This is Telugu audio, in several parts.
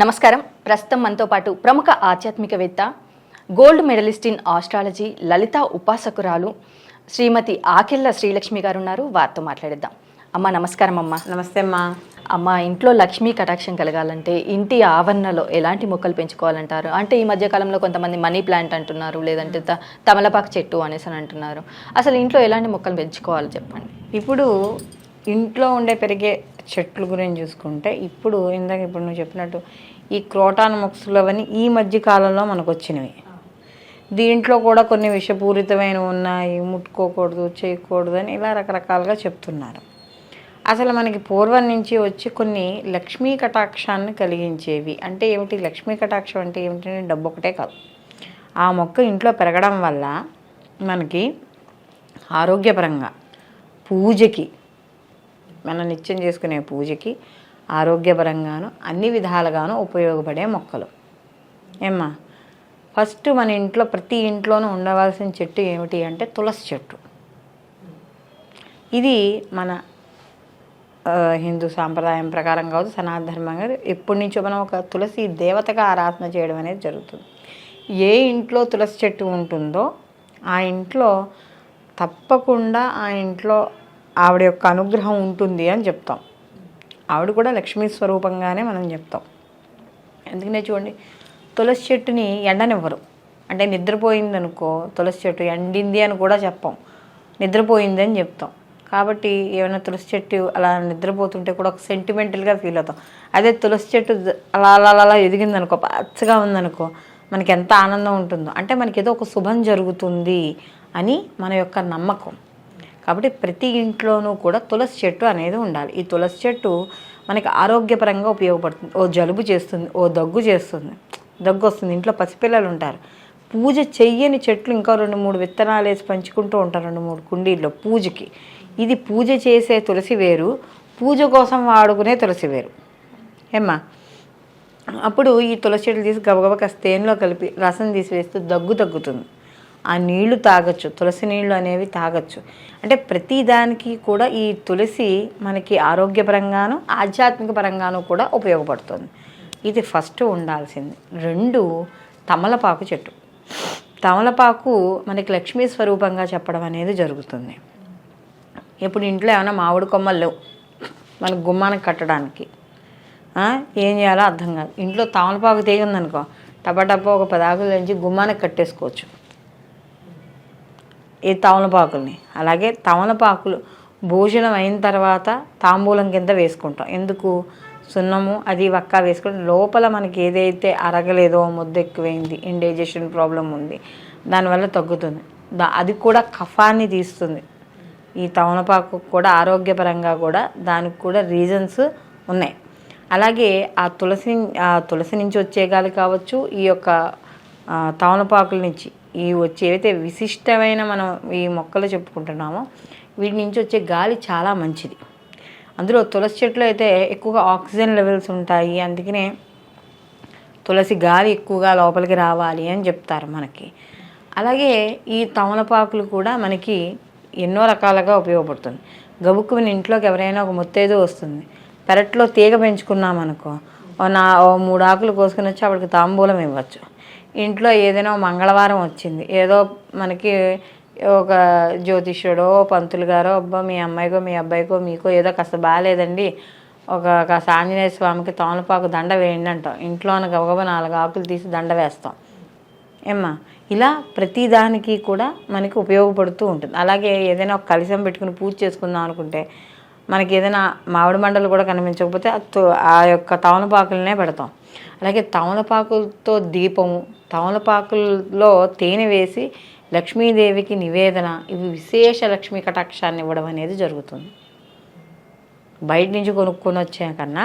నమస్కారం. ప్రస్తుతం మనతో పాటు ప్రముఖ ఆధ్యాత్మికవేత్త gold medalist in astrology Lalitha ఉపాసకురాలు Shrimati Akella Srilakshmi గారు ఉన్నారు వారితో మాట్లాడిద్దాం. అమ్మ నమస్కారం అమ్మ. నమస్తే అమ్మా. అమ్మ ఇంట్లో లక్ష్మీ కటాక్షం కలగాలంటే ఇంటి ఆవరణలో ఎలాంటి మొక్కలు పెంచుకోవాలంటారు? అంటే ఈ మధ్య కాలంలో కొంతమంది మనీ ప్లాంట్ అంటున్నారు లేదంటే తమలపాకు చెట్టు అనేసి అని అంటున్నారు. అసలు ఇంట్లో ఎలాంటి మొక్కలు పెంచుకోవాలో చెప్పండి? ఇప్పుడు ఇంట్లో ఉండే పెరిగే చెట్ల గురించి చూసుకుంటే ఇప్పుడు ఇందాక ఇప్పుడు నువ్వు చెప్పినట్టు ఈ క్రోటాన్ మొక్సులు అవన్నీ ఈ మధ్య కాలంలో మనకు వచ్చినవి దీంట్లో కూడా కొన్ని విషపూరితమైనవి ఉన్నాయి ముట్టుకోకూడదు చేయకూడదు అని ఇలా రకరకాలుగా చెప్తున్నారు. అసలు మనకి పూర్వం నుంచి వచ్చి కొన్ని లక్ష్మీ కటాక్షాన్ని కలిగించేవి. అంటే ఏమిటి? లక్ష్మీ కటాక్షం అంటే ఏమిటంటే డబ్బు ఒకటే కాదు. ఆ మొక్క ఇంట్లో పెరగడం వల్ల మనకి ఆరోగ్యపరంగా పూజకి మనం నిత్యం చేసుకునే పూజకి ఆరోగ్యపరంగాను అన్ని విధాలుగాను ఉపయోగపడే మొక్కలు. ఏమ్మా? ఫస్ట్ మన ఇంట్లో ప్రతి ఇంట్లోనూ ఉండవలసిన చెట్టు ఏమిటి అంటే తులసి చెట్టు. ఇది మన హిందూ సాంప్రదాయం ప్రకారం కావచ్చు సనాతన ధర్మంగా ఎప్పటి నుంచో మనం ఒక తులసి దేవతగా ఆరాధన చేయడం అనేది జరుగుతుంది. ఏ ఇంట్లో తులసి చెట్టు ఉంటుందో ఆ ఇంట్లో తప్పకుండా ఆ ఇంట్లో ఆవిడ యొక్క అనుగ్రహం ఉంటుంది అని చెప్తాం. ఆవిడ కూడా లక్ష్మీ స్వరూపంగానే మనం చెప్తాం. ఎందుకనే చూడండి తులసి చెట్టుని ఎండనివ్వరు. అంటే నిద్రపోయిందనుకో తులసి చెట్టు ఎండింది అని కూడా చెప్పాం. నిద్రపోయింది అని చెప్తాం. కాబట్టి ఏమైనా తులసి చెట్టు అలా నిద్రపోతుంటే కూడా ఒక సెంటిమెంటల్గా ఫీల్ అవుతాం. అదే తులసి చెట్టు అలా అలా అలా అలా ఎదిగిందనుకో పచ్చగా ఉందనుకో మనకి ఎంత ఆనందం ఉంటుందో. అంటే మనకి ఏదో ఒక శుభం జరుగుతుంది అని మన యొక్క నమ్మకం. కాబట్టి ప్రతి ఇంట్లోనూ కూడా తులసి చెట్టు అనేది ఉండాలి. ఈ తులసి చెట్టు మనకి ఆరోగ్యపరంగా ఉపయోగపడుతుంది. ఓ జలుబు చేస్తుంది ఓ దగ్గు చేస్తుంది దగ్గు వస్తుంది. ఇంట్లో పసిపిల్లలు ఉంటారు. పూజ చెయ్యని చెట్లు ఇంకా రెండు మూడు విత్తనాలు వేసి పంచుకుంటూ ఉంటారు రెండు మూడు కుండీల్లో పూజకి. ఇది పూజ చేసే తులసి వేరు పూజ కోసం వాడుకునే తులసి వేరు. ఏమ్మా? అప్పుడు ఈ తులసి చెట్లు తీసి గబగబ కాస్త తేనెలో కలిపి రసం తీసి వేస్తూ దగ్గు తగ్గుతుంది. ఆ నీళ్ళు తాగొచ్చు. తులసి నీళ్ళు అనేవి తాగొచ్చు. అంటే ప్రతిదానికి కూడా ఈ తులసి మనకి ఆరోగ్యపరంగాను ఆధ్యాత్మిక పరంగాను కూడా ఉపయోగపడుతుంది. ఇది ఫస్ట్ ఉండాల్సింది. రెండు తమలపాకు చెట్టు. తమలపాకు మనకి లక్ష్మీ స్వరూపంగా చెప్పడం అనేది జరుగుతుంది. ఇప్పుడు ఇంట్లో ఏమైనా మామిడి కొమ్మలు లేవు. మన గుమ్మానికి కట్టడానికి. ఏం చేయాలో అర్థం కాదు. ఇంట్లో తమలపాకు తీగ ఉందనుకో టపా ఒక పదాకులు తెంచి గుమ్మానికి కట్టేసుకోవచ్చు. ఈ తమలపాకుల్ని. అలాగే తమలపాకులు భోజనం అయిన తర్వాత తాంబూలం కింద వేసుకుంటాం. ఎందుకు? సున్నము అది వక్క వేసుకుంటే లోపల మనకి ఏదైతే అరగలేదో ముద్ద ఎక్కువైంది ఇండైజెషన్ ప్రాబ్లం ఉంది దానివల్ల తగ్గుతుంది. దా అది కూడా కఫాన్ని తీస్తుంది. ఈ తమలపాకు కూడా ఆరోగ్యపరంగా కూడా దానికి కూడా రీజన్స్ ఉన్నాయి. అలాగే ఆ తులసి ఆ తులసి నుంచి వచ్చే గాలి కావచ్చు ఈ యొక్క తమలపాకుల నుంచి ఈ వచ్చి ఏవైతే విశిష్టమైన మనం ఈ మొక్కలు చెప్పుకుంటున్నామో వీటి నుంచి వచ్చే గాలి చాలా మంచిది. అందులో తులసి చెట్లు అయితే ఎక్కువగా ఆక్సిజన్ లెవెల్స్ ఉంటాయి. అందుకనే తులసి గాలి ఎక్కువగా లోపలికి రావాలి అని చెప్తారు మనకి. అలాగే ఈ తమలపాకులు కూడా మనకి ఎన్నో రకాలుగా ఉపయోగపడుతుంది. గబుక్కుని ఇంట్లోకి ఎవరైనా ఒక మొత్తేదో వస్తుంది. పెరట్లో తీగ పెంచుకున్నాం అనుకో ఓ నా ఓ మూడు ఆకులు కోసుకుని వచ్చి ఆవిడకి తాంబూలం ఇవ్వచ్చు. ఇంట్లో ఏదైనా మంగళవారం వచ్చింది. ఏదో మనకి ఒక జ్యోతిష్యుడో పంతులు గారో అబ్బా మీ అమ్మాయికో మీ అబ్బాయికో మీకో ఏదో కాస్త బాగాలేదండి. ఒక కాస్త ఆంజనేయ స్వామికి తోనపాకు దండ వేయండి అంటాం. ఇంట్లోన గబగబ నాలుగు ఆకులు తీసి దండ వేస్తాం. ఏమ్మా? ఇలా ప్రతిదానికి కూడా మనకి ఉపయోగపడుతూ ఉంటుంది. అలాగే ఏదైనా ఒక కలిసం పెట్టుకుని పూజ చేసుకుందాం అనుకుంటే మనకి ఏదైనా మామిడి మండలు కూడా కనిపించకపోతే ఆ తో- ఆ యొక్క తమలపాకులనే పెడతాం. అలాగే తమలపాకులతో దీపము తమలపాకుల్లో తేనె వేసి లక్ష్మీదేవికి నివేదన ఇవి విశేష లక్ష్మీ కటాక్షాన్ని ఇవ్వడం అనేది జరుగుతుంది. బయట నుంచి కొనుక్కొని వచ్చే కన్నా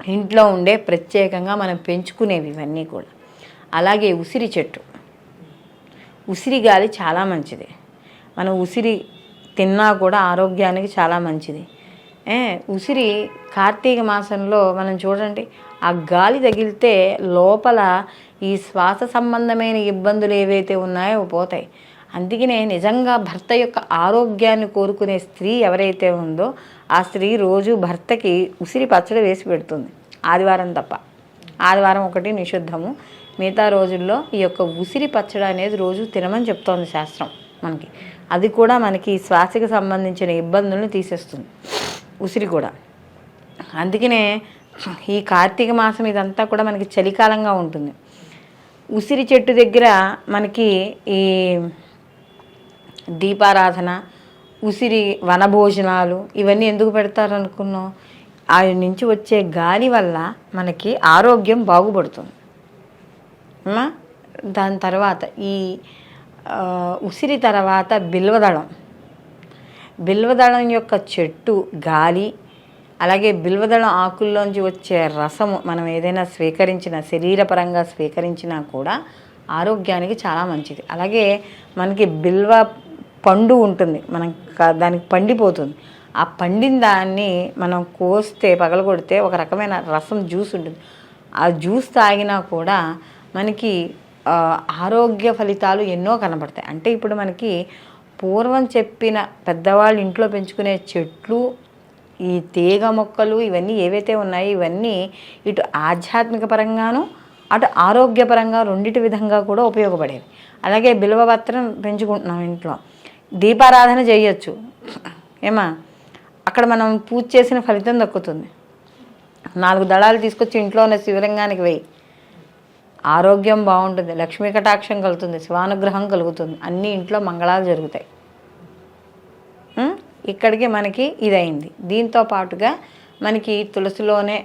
ఇంట్లో ఉండే ప్రత్యేకంగా మనం పెంచుకునేవి ఇవన్నీ కూడా. అలాగే ఉసిరి చెట్టు. ఉసిరి గాలి చాలా మంచిది. మనం ఉసిరి తిన్నా కూడా ఆరోగ్యానికి చాలా మంచిది. ఉసిరి కార్తీక మాసంలో మనం చూడండి ఆ గాలి తగిలితే లోపల ఈ శ్వాస సంబంధమైన ఇబ్బందులు ఏవైతే ఉన్నాయో పోతాయి. అందుకనే నిజంగా భర్త యొక్క ఆరోగ్యాన్ని కోరుకునే స్త్రీ ఎవరైతే ఉందో ఆ స్త్రీ రోజు భర్తకి ఉసిరి పచ్చడి వేసి పెడుతుంది. ఆదివారం తప్ప. ఆదివారం ఒకటి నిషిద్ధము. మిగతా రోజుల్లో ఈ యొక్క ఉసిరి పచ్చడి అనేది రోజు తినమని చెప్తోంది శాస్త్రం మనకి. అది కూడా మనకి శ్వాసకి సంబంధించిన ఇబ్బందులను తీసేస్తుంది. ఉసిరి కూడా. అందుకనే ఈ కార్తీక మాసం ఇదంతా కూడా మనకి చలికాలంగా ఉంటుంది. ఉసిరి చెట్టు దగ్గర మనకి ఈ దీపారాధన ఉసిరి వనభోజనాలు ఇవన్నీ ఎందుకు పెడతారు అనుకున్నాం ఆ నుంచి వచ్చే గాలి వల్ల మనకి ఆరోగ్యం బాగుపడుతుంది. దాని తర్వాత ఈ ఉసిరి తర్వాత బిల్వదళం. బిల్వదళం యొక్క చెట్టు గాలి అలాగే బిల్వదళం ఆకుల్లోంచి వచ్చే రసము మనం ఏదైనా స్వీకరించిన శరీరపరంగా స్వీకరించినా కూడా ఆరోగ్యానికి చాలా మంచిది. అలాగే మనకి బిల్వ పండు ఉంటుంది. మనం దానికి పండిపోతుంది. ఆ పండిన దాన్ని మనం కోస్తే పగలగొడితే ఒక రకమైన రసం జ్యూస్ ఉంటుంది. ఆ జ్యూస్ తాగినా కూడా మనకి ఆరోగ్య ఫలితాలు ఎన్నో కనబడతాయి. అంటే ఇప్పుడు మనకి పూర్వం చెప్పిన పెద్దవాళ్ళు ఇంట్లో పెంచుకునే చెట్లు ఈ తీగ మొక్కలు ఇవన్నీ ఏవైతే ఉన్నాయో ఇవన్నీ ఇటు ఆధ్యాత్మిక పరంగాను అటు ఆరోగ్యపరంగా రెండిటి విధంగా కూడా ఉపయోగపడేవి. అలాగే బిల్వపత్రం పెంచుకుంటున్నాం ఇంట్లో. దీపారాధన చేయొచ్చు. ఏమా? అక్కడ మనం పూజ చేసిన ఫలితం దక్కుతుంది. నాలుగు దళాలు తీసుకొచ్చి ఇంట్లో ఉన్న శివలింగానికి వెయ్యి ఆరోగ్యం బాగుంటుంది లక్ష్మీ కటాక్షం కలుగుతుంది శివానుగ్రహం కలుగుతుంది. అన్ని ఇంట్లో మంగళాలు జరుగుతాయి. ఇక్కడికి మనకి ఇదైంది. దీంతో పాటుగా మనకి తులసిలోనే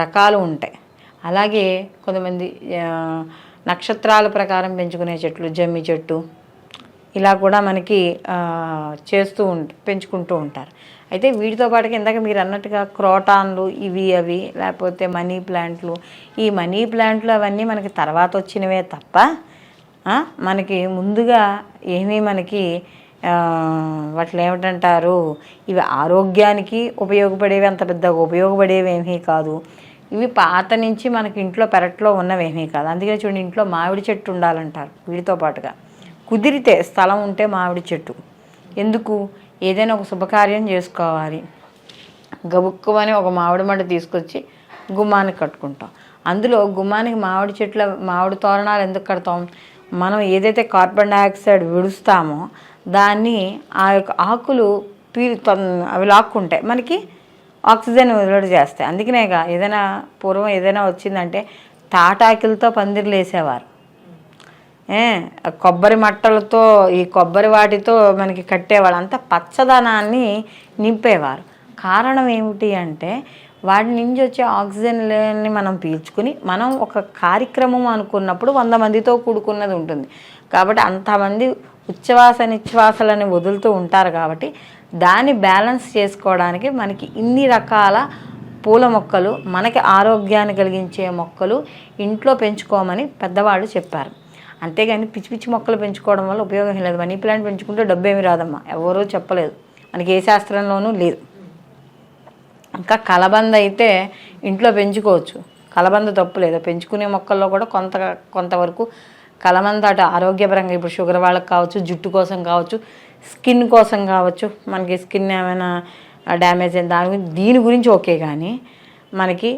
రకాలు ఉంటాయి. అలాగే కొంతమంది నక్షత్రాల ప్రకారం పెంచుకునే చెట్లు జమ్మి చెట్టు ఇలా కూడా మనకి చేస్తూ పెంచుకుంటూ ఉంటారు. అయితే వీటితో పాటుగా ఇందాక మీరు అన్నట్టుగా క్రోటాన్లు ఇవి అవి లేకపోతే మనీ ప్లాంట్లు ఈ మనీ ప్లాంట్లు అవన్నీ మనకి తర్వాత వచ్చినవే తప్ప మనకి ముందుగా ఏమీ మనకి వాటిలో ఏమిటంటారు ఇవి ఆరోగ్యానికి ఉపయోగపడేవి అంత పెద్దగా ఉపయోగపడేవి ఏమీ కాదు. ఇవి పాత నుంచి మనకి ఇంట్లో పెరట్లో ఉన్నవేమీ కాదు. అందుకని చూడండి ఇంట్లో మామిడి చెట్టు ఉండాలంటారు వీటితో పాటుగా. కుదిరితే స్థలం ఉంటే మామిడి చెట్టు. ఎందుకు? ఏదైనా ఒక శుభకార్యం చేసుకోవాలి. గబుక్కుమని ఒక మామిడి మంట తీసుకొచ్చి గుమ్మానికి కట్టుకుంటాం. అందులో గుమ్మానికి మామిడి చెట్ల మామిడి తోరణాలు ఎందుకు కడతాం? మనం ఏదైతే కార్బన్ డైఆక్సైడ్ విడుస్తామో దాన్ని ఆ యొక్క ఆకులు పీ అవి లాక్కుంటాయి. మనకి ఆక్సిజన్ విడుదల చేస్తాయి. అందుకనేగా ఏదైనా పూర్వం ఏదైనా వచ్చిందంటే తాటాకులతో పందిర్లు వేసేవారు. కొబ్బరి మట్టలతో ఈ కొబ్బరి వాటితో మనకి కట్టేవాళ్ళు. అంతా పచ్చదనాన్ని నింపేవారు. కారణం ఏమిటి అంటే వాటి నుంచి వచ్చే ఆక్సిజన్ని మనం పీల్చుకుని మనం ఒక కార్యక్రమం అనుకున్నప్పుడు వంద మందితో కూడుకున్నది ఉంటుంది. కాబట్టి అంతమంది ఉచ్ఛ్వాస నిశ్వాసలని వదులుతూ ఉంటారు కాబట్టి దాన్ని బ్యాలెన్స్ చేసుకోవడానికి మనకి ఇన్ని రకాల పూల మొక్కలు మనకి ఆరోగ్యాన్ని కలిగించే మొక్కలు ఇంట్లో పెంచుకోమని పెద్దవాళ్ళు చెప్పారు. అంతేగాని పిచ్చి పిచ్చి మొక్కలు పెంచుకోవడం వల్ల ఉపయోగం లేదు. మనీ ప్లాంట్ పెంచుకుంటే డబ్బు ఏమి రాదమ్మా. ఎవరూ చెప్పలేదు. మనకి ఏ శాస్త్రంలోనూ లేదు. ఇంకా కలబంద అయితే ఇంట్లో పెంచుకోవచ్చు. కలబంద తప్పు లేదు. పెంచుకునే మొక్కల్లో కూడా కొంత కొంతవరకు కలబంద అటు ఆరోగ్యపరంగా ఇప్పుడు షుగర్ వాళ్ళకి కావచ్చు జుట్టు కోసం కావచ్చు స్కిన్ కోసం కావచ్చు మనకి స్కిన్ ఏమైనా డ్యామేజ్ అయింది దాని గురించి దీని గురించి ఓకే కానీ మనకి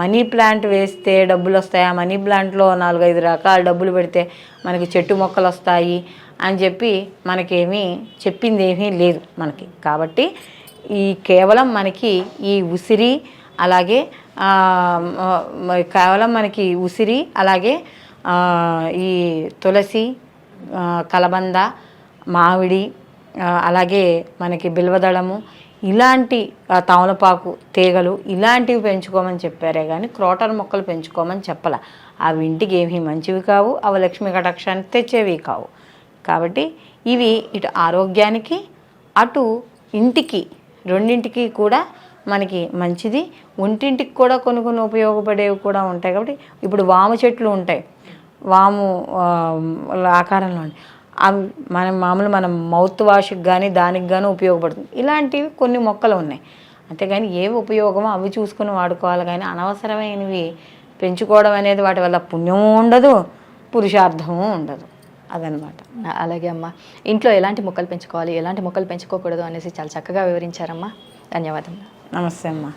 మనీ ప్లాంట్ వేస్తే డబ్బులు వస్తాయి. ఆ మనీ ప్లాంట్లో నాలుగైదు రకాల డబ్బులు పెడితే మనకి చెట్టు మొక్కలు వస్తాయి అని చెప్పి మనకేమీ చెప్పింది ఏమీ లేదు మనకి. కాబట్టి ఈ కేవలం మనకి ఈ ఉసిరి అలాగే కేవలం మనకి ఉసిరి అలాగే ఈ తులసి కలబంద మామిడి అలాగే మనకి బిల్వదళము ఇలాంటి తమలపాకు తీగలు ఇలాంటివి పెంచుకోమని చెప్పారే కానీ క్రోటర్ మొక్కలు పెంచుకోమని చెప్పాల. అవి ఇంటికి ఏమీ మంచివి కావు అవి లక్ష్మీ కటాక్షాన్ని తెచ్చేవి కావు. కాబట్టి ఇవి ఇటు ఆరోగ్యానికి అటు ఇంటికి రెండింటికి కూడా మనకి మంచిది. ఒంటింటికి కూడా కొన్ని కొన్ని ఉపయోగపడేవి కూడా ఉంటాయి కాబట్టి ఇప్పుడు వాము చెట్లు ఉంటాయి. వాము ఆకారంలో ఉంటాయి. మనం మామూలు మనం మౌత్ వాష్కి కానీ దానికి కానీ ఉపయోగపడుతుంది. ఇలాంటివి కొన్ని మొక్కలు ఉన్నాయి. అంతేగాని ఏవి ఉపయోగమో అవి చూసుకుని వాడుకోవాలి కానీ అనవసరమైనవి పెంచుకోవడం అనేది వాటి వల్ల పుణ్యము ఉండదు పురుషార్థము ఉండదు. అదనమాట. అలాగే అమ్మా. ఇంట్లో ఎలాంటి మొక్కలు పెంచుకోవాలి ఎలాంటి మొక్కలు పెంచుకోకూడదు అనేసి చాలా చక్కగా వివరించారమ్మా. ధన్యవాదములు. నమస్తే అమ్మా.